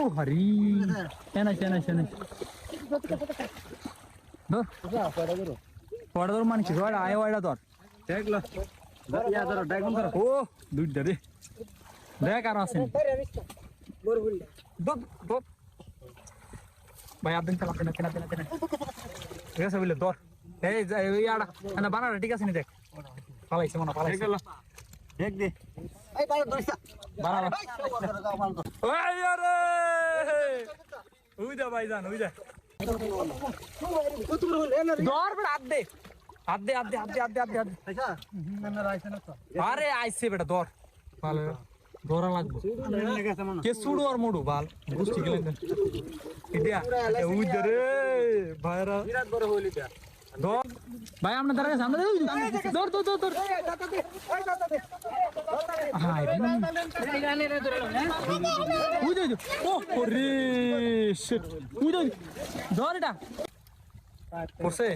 ও হরি। এনাই এনাই এনাই ধর পড়া ধর মানছি ধর আয় ওইটা ধর। দেখল। ইয়া ধরো ড্রাগন ধরো ও দুইটা রে দেখ আর আসেন দুধ দুধ ভাই আপনি চালা কেনা কেনা কেনা কেনা। ঠিক আছে বুঝলে ধর। এই না বানাটা ঠিক আছে নি দেখ। পালাইছে মনে পালাইছে। দেখ দে। বানানো ওই আরে উই দা ভাইজান উই দা ধর বেটা হাত দে হাত দে হাত দে হাত দে হাত দে হাত দে, হাত দে আরে আইছে বেটা ধর ভালো ধরা লাগবে কে সুড়ু আর মোড়ু বাল গুষ্টি গেলেন ইডিয়া উই দে রে ভাইরা বিরাট বড় হইলি তা ধর ভাই আমরা দাঁড়া গেছে আমরা ধর ধর ধর ধর হাই উই দে ও রে শিট উই দে ধর এটা। পড়ছে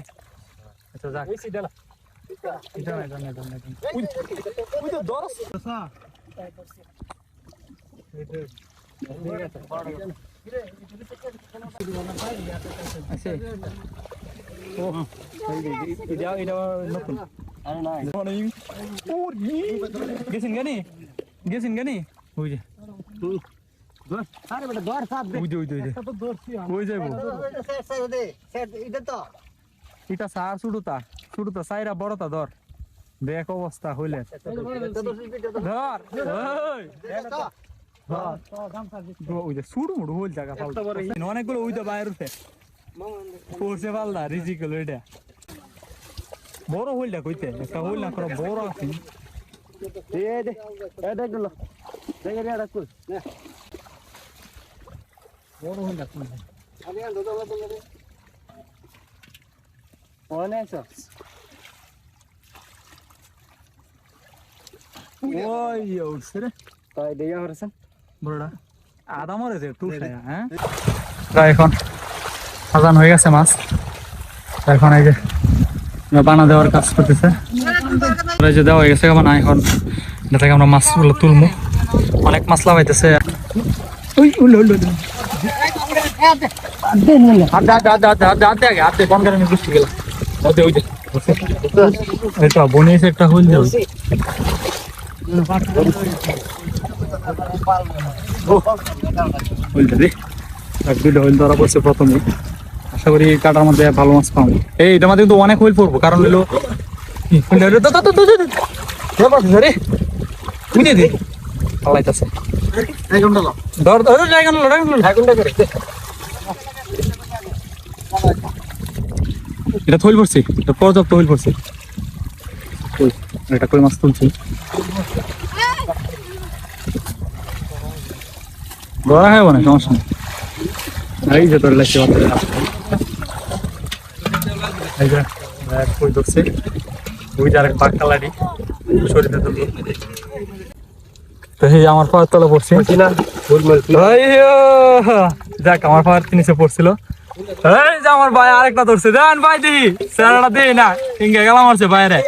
আচ্ছা যাক। বেশি দেলা এটা না এটা না এটা না উই দে ধর। আছে এটা দর সার শুরুতা শুরুতা সাইরা বড়তা ধর দেখ অবস্থা হইলে ধর ওই জায়গা অনেকগুলো ওই তো বাইরে পড়ছে পাল্লা রিজিক হলো এটা। বড় হইলটা কইতে একটা হইল না করে বড় আছে। এ দে এ দেখ রে এটা কই বড় হইলটা কইতে আমি আন দাদা বলে দে অনেক ওই উঠছে রে। তাই দেয়া হরছেন বড়টা। আদা মরেছে একটু হ্যাঁ? এখন। আজান হয়ে গেছে মাছ। এখন এই যে বানা দেওয়ার কাজ করতেছে। এই যে দেওয়া হয়ে গেছে বানা এখন এটা থেকে আমরা মাছগুলো তুলবো অনেক মাছ লাগাইতেছে। বনিয়েছে একটা হুইল দুইটা হুইল ধরা পড়ছে প্রথমে আশা করি কাটার মধ্যে ভালো মাছ পাবো এই এটা মধ্যে কিন্তু অনেক হুইল পড়ব কারণ হলো করে এটা থইল পড়ছে এটা পর্যাপ্ত হইল পড়ছে এটা কই মাছ তুলছি ধরা হয় না সমস্যা নেই এই যে তোর লাগছে কই ধরছে। ওই যে আরেক বাঘ কালারি শরীরে ধরলো তো সেই যে আমার পাওয়ার তলা পড়ছে! দেখ আমার পাওয়ার নিচে পড়ছিল। এই যে আমার ভাই আরেকটা ধরছে। দেন ভাই দি স্যারটা দিই না। ইঙ্গে গেলাম মারছে বাইরে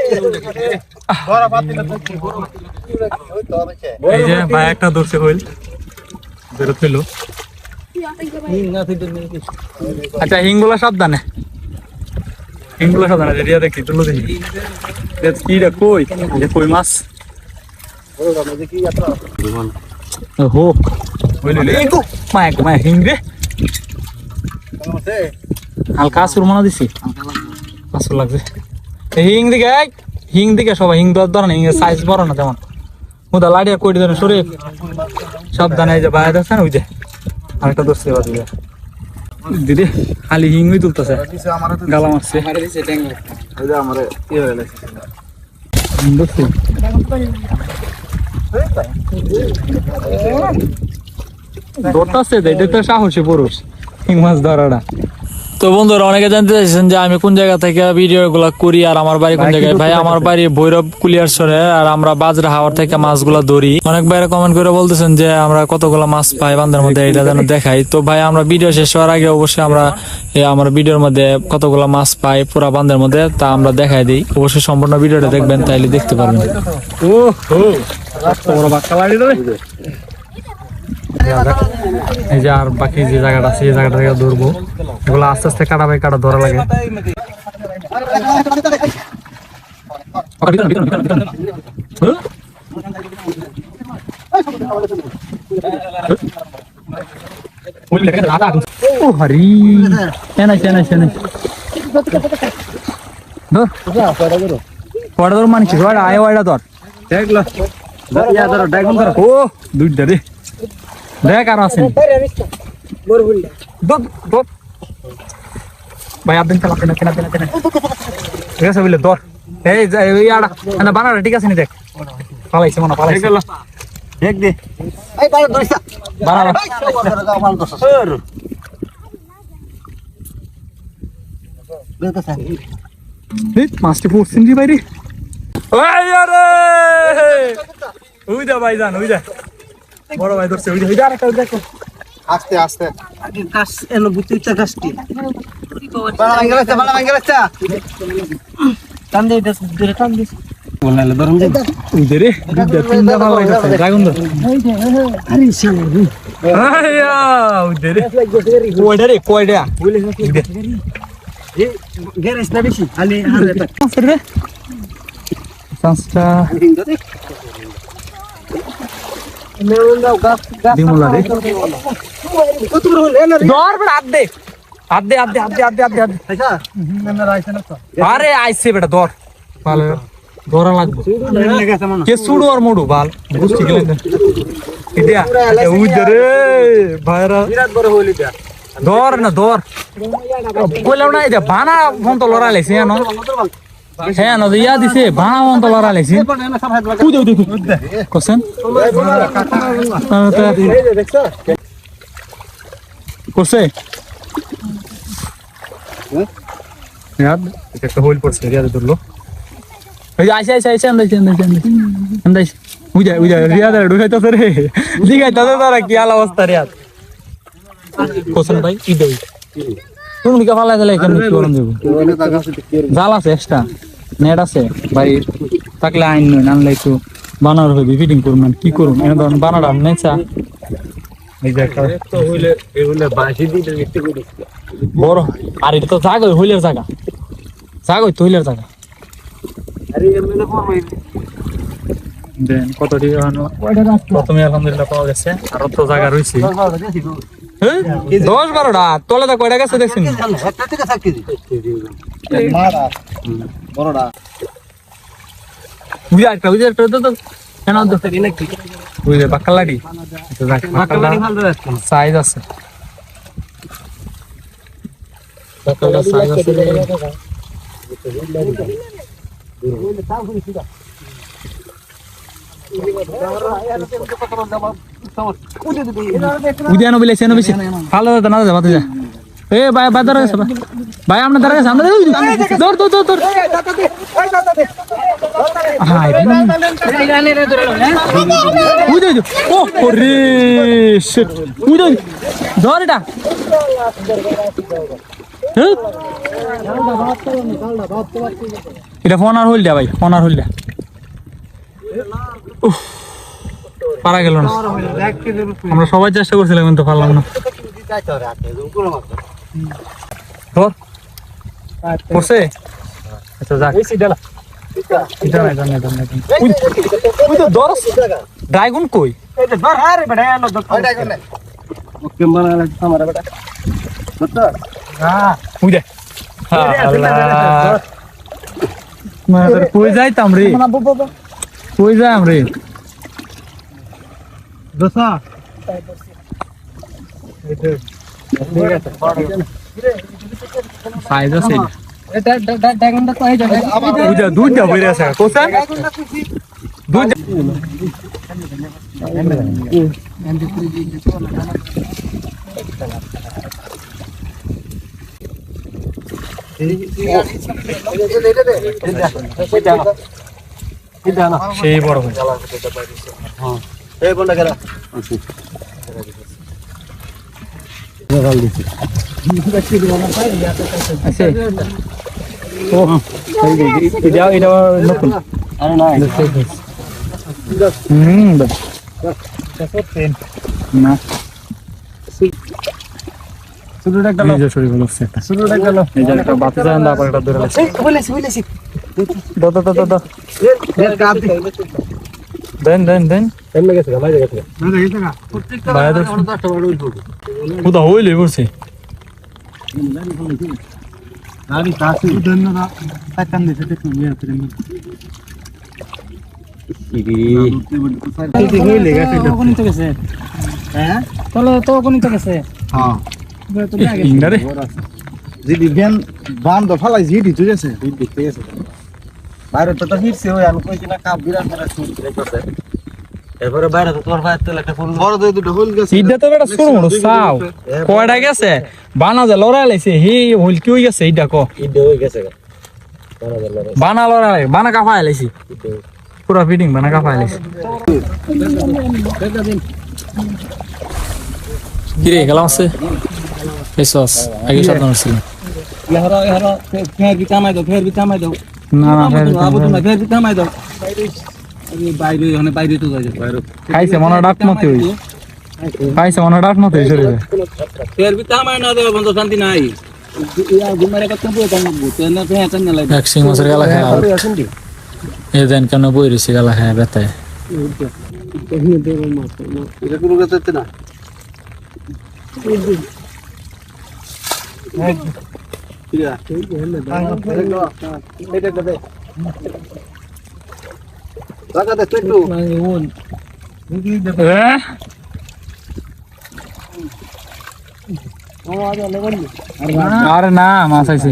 এই যে ভাই একটা ধরছে হইল। নেই আচ্ছা হিংগুলা সাবধানে। কি রে কই কই মাছ হিং রে হালকা আসুর মনে দিছি আসুর লাগছে হিং দিকে হিং দিকে সবাই হিং দর ধরে না হিং সাইজ বড় না তেমন মুদা লাড়িয়া কই দেন সরে সাবধানে যে বাইরে আছে না ওই যে আরেকটা এবার দিকে দিদি খালি হিংই তুলতেছে। গালা মারছে ধরতেছে এটা তো সাহসী পুরুষ। হিং মাছ ধরাটা। তো বন্ধুরা অনেকে জানতে চাইছেন যে আমি কোন জায়গা থেকে ভিডিও গুলা করি আর আমার বাড়ি কোন জায়গায়? ভাই আমার বাড়ি ভৈরব কুলিয়ার সরে আর আমরা বাজরা হাওয়ার থেকে মাছগুলা ধরি। অনেক ভাইরা কমেন্ট করে বলতেছেন যে আমরা কতগুলো মাছ পাই বান্ধার মধ্যে এটা যেন দেখাই। তো ভাই আমরা ভিডিও শেষ হওয়ার আগে অবশ্যই আমরা আমার ভিডিওর মধ্যে কতগুলো মাছ পাই পুরা বান্ধার মধ্যে তা আমরা দেখাই দিই। অবশ্যই সম্পূর্ণ ভিডিওটা দেখবেন তাইলে দেখতে পারবেন। ও বড় বাক্কা। এই যে আর বাকি যে জায়গাটা আছে এই জায়গাটা থেকে ধরবো। এগুলো আস্তে আস্তে কাটা বাই কাটা ধরা লাগে। ও হরি ধর। ধর মানিস? কটা আয় ধর? দেখল ড্রাগন ধরো। ও দুইটা রে। দেখ আর কেনা কেনা কেনা কেনা। ঠিক আছে বুঝলে ধর। এই এই আড়া। না বানাটা ঠিক আছে নি দেখ। পালাইছে মনে পালাইছে। দেখ দে। এই এই মাছটি পড়ছেন জি বাইরে। ওই আরে! ওই দা ওই দা। বড় ভাই ধরছে ওই দা ওই দা আরেকটা দেখো। আস্তে আস্তে। গাছ এলো বুতিটা গাছটি বাড়া ভাঙ্গে রাখছে বাড়া ভাঙ্গে রাখছে টান দে এটা দূরে টান দে। বললে ধরুন দে ওই দে তিনটা ভালো লাগছে ড্রাগন ধর আরে সে আয়া ওই দে রে। কয়টা রে কয়টা? ওই দে। গ্যারেজ না বেশি? আলি হারে দিমুলা রে দর বেটা দর। ভালো কে সুড়ু আর মুড়ু বাল বুঝছি গেলেন ইডিয়া উই রে ভাইরা বিরাট বড় হইলি না দর কইলাম না বানা ফোন তো লড়া লাইছে না হ্যাঁ না ইয়া দিছে বানা ফোন তো লড়া লাইছে না সব হাত লাগা উই দে উই দে। কোসেন? ইয়াদ এটা একটা হোল পড়ছে রিয়াদ ধরলো আইসা আইসা আইসা আন্দাইছে আন্দাইছে আন্দাইছে আন্দাইছে উই যায় উই যায় ঢুকাইতেছে রে। দিগাইতেছে তারা কি আলা অবস্থা রিয়াদ? কোসেন ভাই ই দেই তুমি কি ফালাই দিলে এখানে কি করুন দেব? জাল আছে এক্সট্রা নেট আছে ভাই থাকলে আইন নয় নানলে একটু বানার হবে ফিটিং করুন কি করুন। এনে ধরুন বানাটা নেচা। বড় আর এটা তো জাগা হইলের জায়গা জাগা তো হইলের জায়গা আরে এমনি করব দেন কত প্রথমে আলহামদুলিল্লাহ পাওয়া গেছে আর তো জায়গা রয়েছে? দশ বারোটা? তলে তো কয়টা গেছে দেখছেন? বড়টা বুঝে একটা বুঝে একটা তো। কেন তো? বুঝে বাক্কালাডি সাইজ আছে। সাইজ আছে। উদয় নবী লেছে নবী ভালো দাদা না দাদা যা। এ, ভাই ভাই দাঁড়া গেছে ভাই, আমরা দাঁড়া গেছে আমরা হাই উদয় ও, ওরে শিট উদয় ধর এটা। হ্যাঁ? এটা ফোন আর হইল ভাই, ফোন আর হইল পারা গেল না। আমরা সবাই চেষ্টা করছিলাম কিন্তু পারলাম না। ধর আচ্ছা যাক। ড্রাগন কই? কই যাইতাম রে? কই যাইম রে সাইজ আছে দুইটা দুইটা বইরে আছে কোসা দুইটা সেই বড় হয়ে আছে ও এটা এটা নতুন হুম না গেল এই যে শরীর হচ্ছে একটা শুরুটা গেল এই যে একটা বাতি যায় না আবার একটা ধরে লাগছে বলেছি বলেছি দাও দাও দাও দাও দেন দেন দেন। এমনি গেছে গা বাইরে গেছে বাইরে দেখছি। কোথা হইলে বসে। গাড়ি কাছে টাকান দিতে দেখুন ইয়ে করে হইলে গেছে তো গেছে। হ্যাঁ? তাহলে তো কোনি তো গেছে। হ্যাঁ ইংরারে জিডি ভ্যান বান তো ফালাই জিডি তুই আছে বাইরে তো তো হিরছে ওই আমি কইছি না কাপ বিরাট করে শুনতে দেখছে এরপরে বাইরে তো তোর ভাই তেল একটা ফুল বড় দুই দুটো হল গেছে। সিদ্ধা তো বেটা শুরু সাও কয়টা গেছে? বানা যে লড়াই লাইছে হি হইল কি হই গেছে এইটা ক। ইডে হয়ে গেছে গা। বড় বড় বানা লড়াই বানা কাফায় লাইছি। পুরা ফিটিং বানা কাফায় লাইছি। কিরে গেলাম আছে? এসস আগে নম্বর ছিল ইহারা ইহারা ফের বি কামাই দাও ফের বি কামাই দাও। না না কামাই দাও। বাইরে ওখানে বাইরে তো যাই বাইরে। খাইছে মনে ডাক মতে হই খাইছে মনে ডাক মতে হই শরীরে ফের বি কামাই না দেও বন্ধ শান্তি নাই। ইয়া ঘুমারে কত বই কাম বুতে না ফে চান না লাগে এক সিং মাছের গালা খায় এ দেন কেন বই রইছে গালা খায় বেতায়। এটা কোনো কথা না। আরে না মাছ আইছে।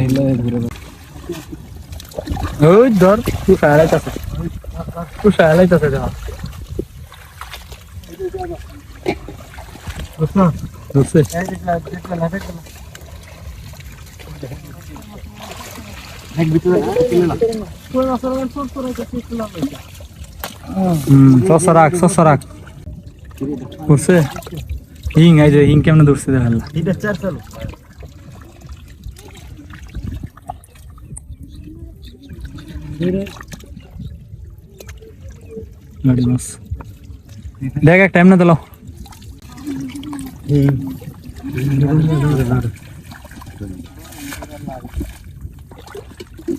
ওই ধর তুই খাইলাইতাছে তুই খাইলাইতাছে যা। ধরছে হুম ধরছে হিং এই যে হিং কেমনে ধরছে দেখাল দেখ একটা এমনি দিল হুম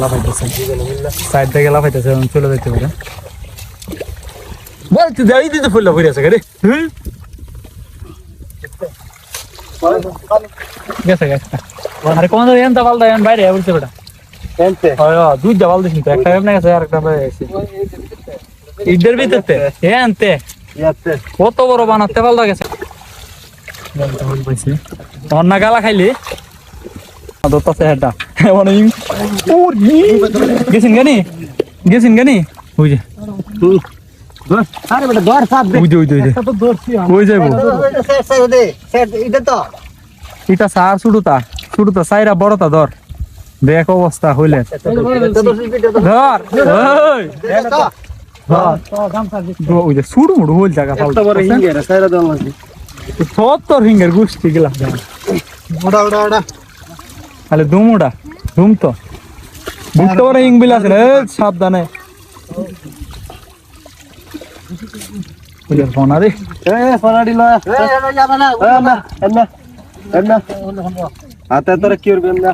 ফাল্লা পড়লে ফাল্লা ওই মাছগুলো লাফাইতেছে সাইড থেকে লাফাইতেছে চলে যেতে পারে বলতে যাই দিতে ফুল লাফাই আছে গাড়ি। গেছে গেছে। আরে কোন এন তা পাল্টা এন বাইরে বলছে বেটা। এনতে? হয় দুই জাবাল দিছিস তো একটা এমনি গেছে আর একটা বাইরে গেছে। ইদের ভিতরতে? এ কত বড় বানাতে পাল্টা গেছে। অন্য গালা খাইলি? হেডটা মানে ইং ওর গেছেন গানি গেছেন গানি ওই যে। আরে বেটা দর সাপ দে ওই যে ওই যে ওই যে। তো দরছি ওই যাইবো? সেট সেট দে সেট এটা তো এটা সার শুরুতা শুরুতা সাইরা বড়তা ধর। দেখ অবস্থা হইলে। ধর। ওই যে মুড়ু হইল জায়গা সত্তর হিঙ্গের গোষ্ঠী গেলা ওড়া ওড়া ওড়া তাহলে দুমুটা দুম তো বুঝতে পারে হিং বিল আছে রে সাবধানে ফোন আরে এ ফরাডি লা এ এটা যাবে না এন্না এন্না এন্না হাতে তোরে কি করবেন না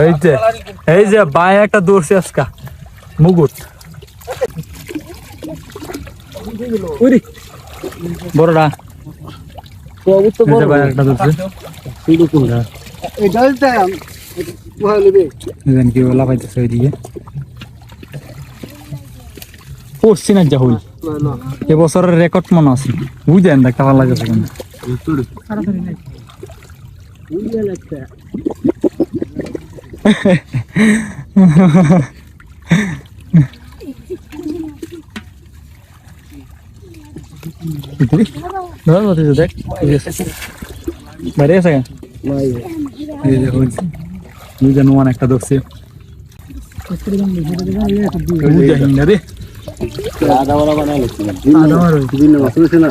এই যে এই যে বাই একটা দৌড়ছে আজকা মুগুট বড়রা এই যে বাই একটা দৌড়ছে শুধু কোন এটা এটা কোহা লবে এখানে কি ওলা পাইতেছে ওইদিকে পড়ছি না যা হইল এবছরের রেকর্ড মনে আছে। বুঝেন দেখতে ভালো লাগছে। কিন্তু ধর বাতিজা দেখ। বাইরে আছে এই হয়েছে দুই জন ওয়ান একটা ধরছে বুঝা হিংনা রে আদা মরা বানাই লিখছি আদা মারো। দিন মাছ হয়েছে না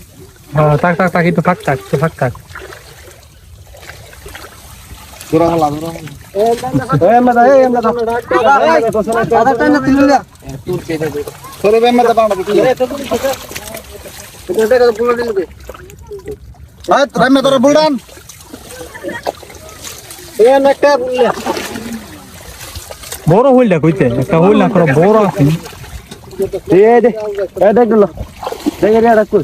হ্যাঁ থাক থাক থাক একটু থাক থাক একটু থাক থাক বুলডান এ নাকা বুললে বড় হইলটা কইতে একটা হইল না বড় আছে এ দে এ দেখ দিল দেখ রে আড়া কই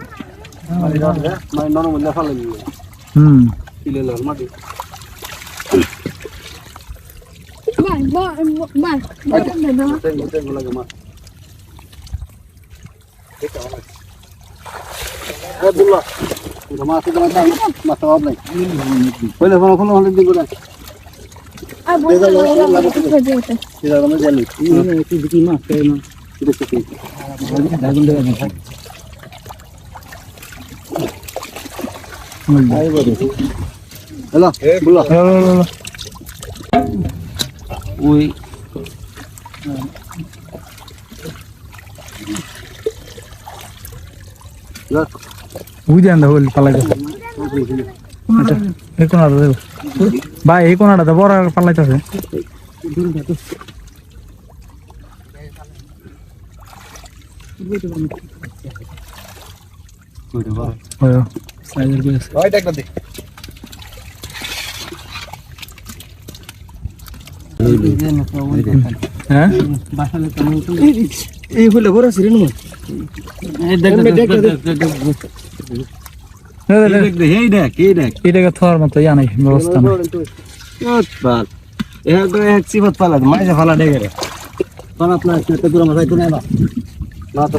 হুম। কিলে লাল মাটি। বাই বাই বাই বাই লাগে মা। আব্দুল্লাহ। মাছ তো মাছ মাছ তো নাই বলে ফোন ফোন হলে দিব না আর বলতে লাগে এটা আমি জানি না না আচ্ছা সাইজের কইছে ওই দেখ না হ্যাঁ এই হলে বড় সিরিন মো দেখ দেখ দেখ দেখ দেখ এই দেখ এই দেখ এটাকে থর মতো ইয়া নাই ব্যবস্থা নাই বাল এ তো এক সিবত পালা মাইজে ফালা একটা তো না না তো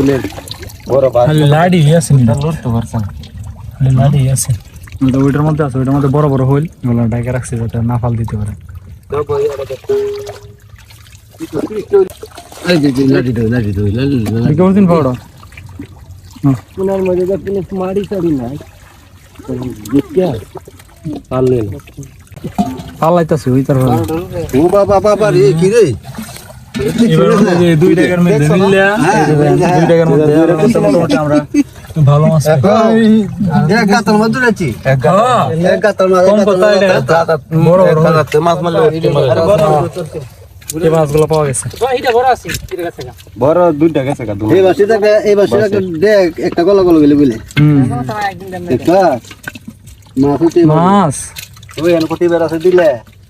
যা বড় বাস লাডি আছে নি। নষ্ট করছেন লাডি আছে। ওটা ওইটার মধ্যে আছে ওইটার মধ্যে বড় বড় হইল ওগুলো ডাইকে রাখছে যাতে না ফাল দিতে পারে পালাইতেছে ওই তার ও বাবা বাবা রে কি রে? দুই টাকার মধ্যে নিলে এই যে দেখেন, দুই টাকার মধ্যে। মোটামুটি আমরা ভালো মাছ এক গাতর মধ্যে আছি এক হ্যাঁ, এক গাতর মধ্যে কম কথা এটা। বড় বড়। মাছ মারলে এই মাছগুলো পাওয়া গেছে। বড় দুইটা গেছে এই বাসে এই বাসে দেখ একটা গলা গলা গেলে বলে হুম। একটা। মাছ। ওই দিলে।